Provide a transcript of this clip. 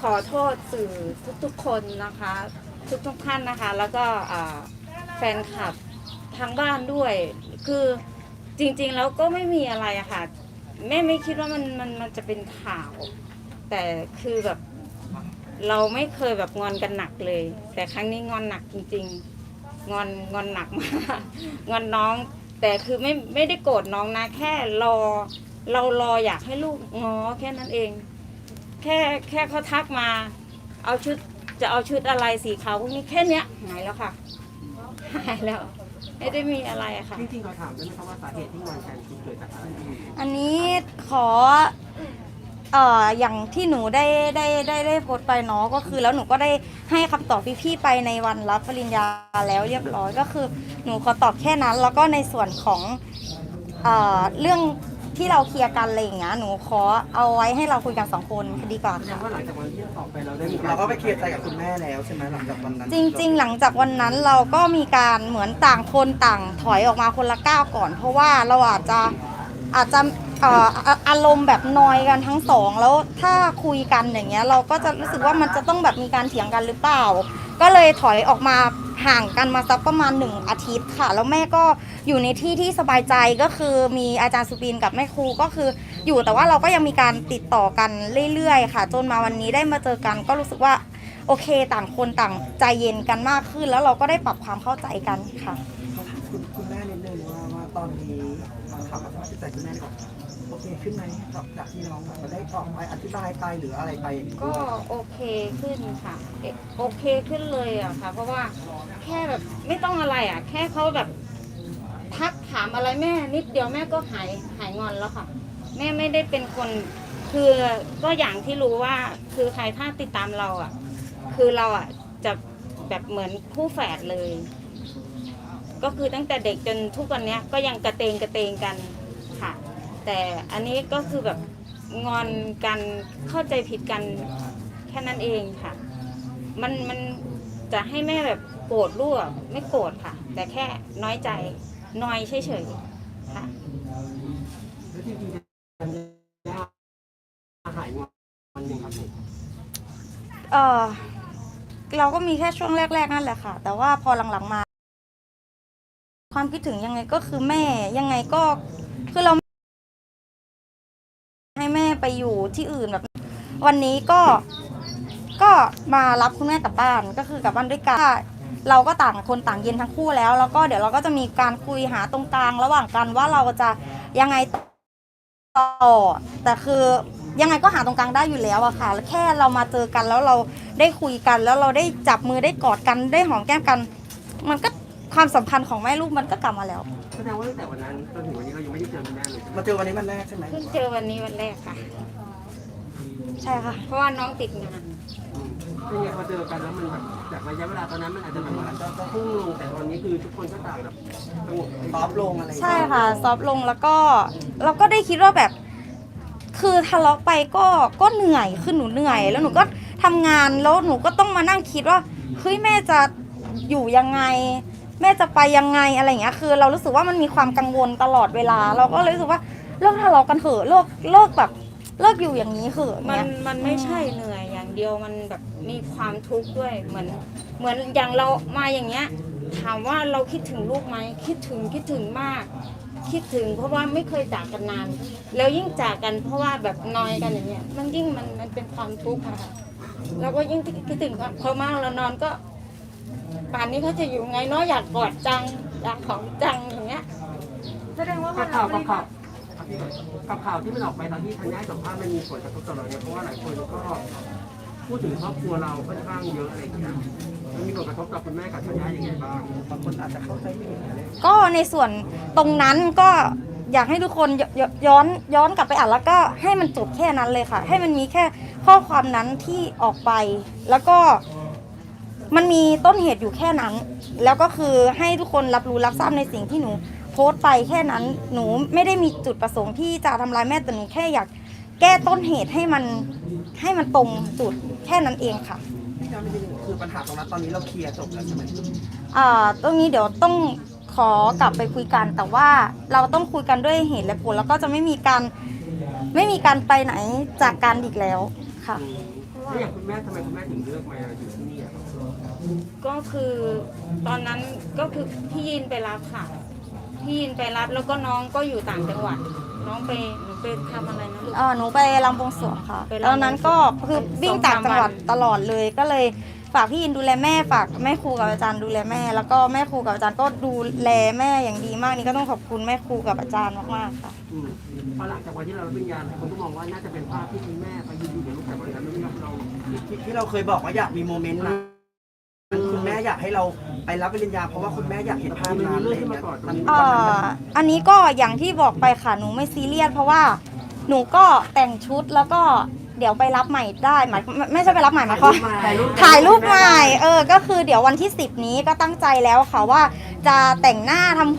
ขอโทษสื่อทุกๆคนนะคะ ทุกๆท่านนะคะ แล้วก็แฟนคลับทางบ้านด้วย คือจริงๆแล้วก็ไม่มีอะไรอะค่ะแม่ไม่คิดว่ามันมันมันจะเป็นข่าว แต่คือแบบเราไม่เคยแบบงอนกันหนักเลย แต่ครั้งนี้งอนหนักจริง ๆ งอนงอนหนักมากงอนน้อง แต่คือไม่ไม่ได้โกรธน้องนะแค่รอ เรารออยากให้ลูกง้อแค่นั้นเอง แค่แค่เขาทักมา เอาชุดจะเอาชุดอะไรสีขาวพวกนี้แค่เนี้ยหายแล้วค่ะหายแล้ว ไม่ได้มีอะไรอะค่ะ จริงๆเราถามได้ไหมครับว่าสาเหตุที่งอนกันคือเกิดจากอะไรอันนี้ขอเอ่ออย่างที่หนูได้ได้ได้ได้โพสต์ไปเนาะก็คือแล้วหนูก็ได้ให้คำตอบพี่ๆไปในวันรับปริญญาแล้วเรียบร้อยก็คือ หนูขอตอบแค่นั้น แล้วก็ในส่วนของเอ่อเรื่อง ที่เราเคลียร์กันอะไรอย่างเงี้ยหนูขอเอาไว้ให้เราคุยกันสองคนดีกว่าแสดค่ะงว่าหลังจากวันที่ตอบไปเราได้มีเราก็ไปเคลียร์ใจกับคุณแม่แล้วใช่ไหมหลังจากวันนั้นจริง ๆ หลังจากวันนั้นเราก็มีการเหมือนต่างคนต่างถอยออกมาคนละก้าวก่อน เพราะว่าเราอาจจะอาจจะเอ่ออะอารมณ์แบบนอยกันทั้งสอง แล้วถ้าคุยกันอย่างเงี้ย เราก็จะรู้สึกว่ามันจะต้องแบบมีการเถียงกันหรือเปล่า ก็เลยถอยออกมา ห่างกันมาสักประมาณหนึ่งอาทิตย์ค่ะ แล้วแม่ก็อยู่ในที่ที่สบายใจก็คือมีอาจารย์สุบินกับแม่ครูก็คือ อยู่แต่ว่าเราก็ยังมีการติดต่อกันเรื่อยๆ ค่ะ จนมาวันนี้ได้มาเจอกัน ก็รู้สึกว่าโอเค ต่างคนต่างใจเย็นกันมากขึ้น แล้วเราก็ได้ปรับความเข้าใจกันค่ะ คุณคุณแม่นิดนึงว่าว่าตอนนี้ ถามว่าสภาพจิตใจคุณแม่ดีกว่าโอเคขึ้นไหมจากจากที่น้องแบบได้ตอบไปอธิบายไปหรืออะไรไปอย่างนี้ก็โอเคขึ้นค่ะเอ๊ะโอเคขึ้นเลยอะค่ะ เพราะว่าแค่แบบไม่ต้องอะไรอะแค่เขาแบบทักถามอะไรแม่นิดเดียวแม่ก็หายหายงอนแล้วค่ะ แม่ไม่ได้เป็นคนคือก็อย่างที่รู้ว่าคือใครถ้าติดตามเราอะคือเราอะจะแบบเหมือนคู่แฝดเลย ก็คือตั้งแต่เด็กจนทุกวันเนี้ยก็ยังกระเตงกระเตงกันค่ะ แต่อันนี้ก็คือแบบงอนกันเข้าใจผิดกันแค่นั้นเองค่ะ มันมันจะให้แม่แบบโกรธลูกอะไม่โกรธค่ะ แต่แค่น้อยใจน้อยเฉยๆค่ะ แล้วจริงๆยาหายงอนหนึ่งครับผมเออเราก็มีแค่ช่วงแรก ๆ นั่นแหละค่ะ แต่ว่าพอหลังๆมา ความคิดถึงยังไงก็คือแม่ยังไงก็คือเรา ให้แม่ไปอยู่ที่อื่นแบบ วันนี้ก็ก็มารับคุณแม่กลับบ้านก็คือกลับบ้านด้วยกันเราก็ต่างคนต่างเย็นทั้งคู่แล้ว แล้วก็เดี๋ยวเราก็จะมีการคุยหาตรงกลางระหว่างกันว่าเราจะยังไงต่อแต่คือยังไงก็หาตรงกลางได้อยู่แล้วอะค่ะแค่เรามาเจอกันแล้วเราได้คุยกัน แล้วเราได้จับมือได้กอดกันได้หอมแก้มกัน มันก็ ความสัมพันธ์ของแม่ลูกมันก็กลับมาแล้วแสดงว่าตั้งแต่วันนั้นจนถึงวันนี้เรายังไม่ได้เจอคุณแม่เลยมาเจอวันนี้วันแรกใช่ไหมเพิ่งเจอวันนี้วันแรกค่ะ ใช่ค่ะ เพราะว่าน้องติดงานอืมเป็นไงพอเจอกันแล้วมันแบบจากระยะเวลาตอนนั้นมันอาจจะแบบว่าจะพุ่งลงแต่ตอนนี้คือทุกคนก็ต่างแบบสงบซอฟต์ลงอะไรอย่างใช่เงี้ยค่ะ ซอฟต์ลงแล้วก็เราก็ได้คิดว่าแบบ คือทะเลาะไปก็ก็เหนื่อยคือหนูเหนื่อย แล้วหนูก็ทำงานแล้วหนูก็ต้องมานั่งคิดว่าเฮ้ยแม่จะอยู่ยังไง แม่จะไปยังไงอะไรอย่างเงี้ยคือ เรารู้สึกว่ามันมีความกังวลตลอดเวลา เราก็เลยรู้สึกว่าเลิกทะเลาะกันเถอะเลิกเลิกแบบเลิกอยู่อย่างนี้เถอะมันเงี้ย มันไม่ใช่เหนื่อยอย่างเดียวมันแบบมีความทุกข์ด้วยเหมือนเหมือนอย่างเรามาอย่างเงี้ย ถามว่าเราคิดถึงลูกไหมคิดถึงคิดถึงมาก คิดถึงเพราะว่าไม่เคยจากกันนาน แล้วยิ่งจากกันเพราะว่าแบบนอยกันอย่างเงี้ยมันยิ่งมันมันเป็นความทุกข์อะค่ะเราก็ยิ่งคิดถึงเขามากแล้วนอนก็ ป่านนี้เขาจะอยู่ไงเนาะอยากกอดจังอยากของจังอย่างเงี้ยแสดงว่ากับข่าวกับข่าวกับข่าวที่มันออกไปตอนที่ธัญญาให้สัมภาษณ์มันมีผลกระทบต่อเราเนี่ยเพราะว่าหลายคนก็พูดถึงครอบครัวเราค่อนข้างเยอะอะไรอย่างเงี้ยมันมีผลกระทบต่อคุณแม่กับธัญญาอย่างไรบ้างบางคนอาจจะเข้าใจผิดอะไรก็ในส่วนตรงนั้นก็อยากให้ทุกคนยยย้อนย้อนกลับไปอ่านแล้วก็ให้มันจบแค่นั้นเลยค่ะ ให้มันมีแค่ข้อความนั้นที่ออกไป แล้วก็ มันมีต้นเหตุอยู่แค่นั้น แล้วก็คือให้ทุกคนรับรู้รับทราบในสิ่งที่หนู โพสต์ไปแค่นั้น หนูไม่ได้มีจุดประสงค์ที่จะทำร้ายแม่แต่หนูแค่อยากแก้ต้นเหตุให้มันให้มันตรงจุดแค่นั้นเองค่ะ พี่น้ำจริงๆคือปัญหาตรงนั้นตอนนี้เราเคลียร์จบแล้วใช่ไหมอ่าตรงนี้เดี๋ยวต้องขอกลับไปคุยกัน แต่ว่าเราต้องคุยกันด้วยเหตุและผลแล้วก็จะไม่มีการไม่มีการไปไหนจากกันอีกแล้วค่ะอืมว่าถ้าอย่างคุณแม่ทำไมคุณแม่ถึงเลือกมาอยู่ที่นี่อะ ก็คือตอนนั้นก็คือพี่ยินไปรับค่ะ พี่ยินไปรับแล้วก็น้องก็อยู่ต่างจังหวัด น้องไปหนูไปทำอะไรนะลูกเออหนูไปลำบวงสรวงค่ะไปลำบวงสรวงตอนนั้นก็คือวิ่งต่างจังหวัดสองสามวัน ตลอดเลยก็เลยฝากพี่อินดูแลแม่ฝากแม่ครูกับอาจารย์ดูแลแม่ แล้วก็แม่ครูกับอาจารย์ก็ดูแลแม่อย่างดีมากนี่ก็ต้องขอบคุณแม่ครูกับอาจารย์มากๆค่ะ อืมพอหลังจากวันที่เรารับปริญญาหลายคนก็มองว่าน่าจะเป็นภาพที่คุณแม่ไปยืนอยู่กับลูกแต่วันนั้นไม่เราเราที่ที่เราเคยบอกว่าอยากมีโมเมนต์นั้น คุณแม่อยากให้เราไปรับปริญญาเพราะว่าคุณแม่อยากเห็นภาพนั้นอะไรอย่างเงี้ยมันเอ่ออันนี้ก็อย่างที่บอกไปค่ะหนูไม่ซีเรียสเพราะว่าหนูก็แต่งชุดแล้วก็เดี๋ยวไปรับใหม่ได้หมายไม่ไม่ใช่ไปรับใหม่หมายความถ่ายรูปถ่ายรูปใหม่เออก็คือเดี๋ยววันที่ 10 นี้ก็ตั้งใจแล้วค่ะว่าจะแต่งหน้าทำผม